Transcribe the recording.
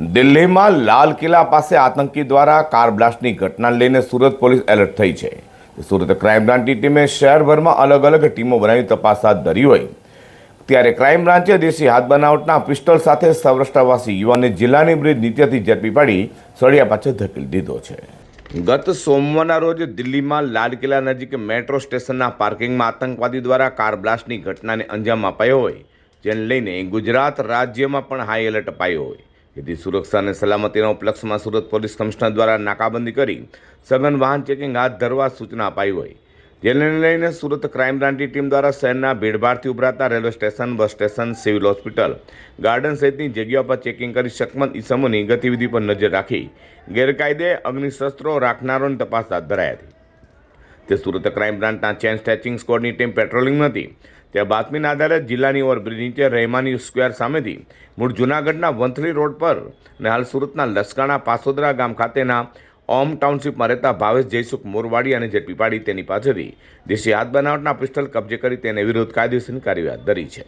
દિલ્હીમાં લાલ કિલ્લા પાસે આતંકી દ્વારા કાર બ્લાસ્ટની ઘટનાને લઈને સુરત પોલીસ એલર્ટ થઈ છે. સુરત ક્રાઇમ બ્રાન્ચની ટીમે શહેરભરમાં અલગ અલગ ટીમો બનાવી તપાસ હાથ ધરી હોય. ત્યારે ક્રાઇમ બ્રાન્ચે દેશી હાથ બનાવટના પિસ્ટલ સાથે સૌરાષ્ટ્રવાસી યુવાનને જિલ્લાની બ્રિજ નીચેથી ઝડપી પાડી સળિયા પાછળ ધકેલી દીધો છે. ગત સોમવારના રોજ દિલ્હીમાં લાલ કિલ્લા નજીક મેટ્રો સ્ટેશનના પાર્કિંગમાં આતંકવાદી દ્વારા કાર બ્લાસ્ટની ઘટનાને અંજામ અપાયો હોય, જેને લઈને ગુજરાત રાજ્યમાં પણ હાઈ એલર્ટ અપાયો હોય. જેથી સુરક્ષા અને સલામતીના ઉપલક્ષમાં સુરત પોલીસ કમિશનર દ્વારા નાકાબંધી કરી સઘન વાહન ચેકિંગ હાથ ધરવા સૂચના અપાઈ હોય. જેને લઈને સુરત ક્રાઇમ બ્રાન્ચની ટીમ દ્વારા શહેરના ભીડભાડથી ઉભરાતા railway station, bus station, civil hospital, garden સહિતની જગ્યાઓ પર ચેકિંગ કરી શકમત ઇસમોની ગતિવિધિ પર નજર રાખી. ગેરકાયદે અગ્નિશસ્ત્રો રાખનારોની તપાસ હાથ ધરાઈ હતી. તે સુરત ક્રાઇમ બ્રાન્ચના ચેન સ્ટેચિંગ સ્કોડની ટીમ પેટ્રોલિંગ હતી ત્યાં બાતમીના આધારે જિલ્લાની ઓવરબ્રિજ નીચે રહેમાની સ્ક્વેર સામેથી મૂળ જૂનાગઢના વંથલી રોડ પર અને હાલ સુરતના લસકાણા પાસોદરા ગામ ખાતેના ઓમ ટાઉનશીપમાં રહેતા ભાવેશ જયસુખ મોરવાડી અને ઝડપી પાડી તેની પાસેથી દેશી હાથ બનાવટના પિસ્તલ કબજે કરી તેને વિરુદ્ધ કાયદેસરની કાર્યવાહી ધરી છે.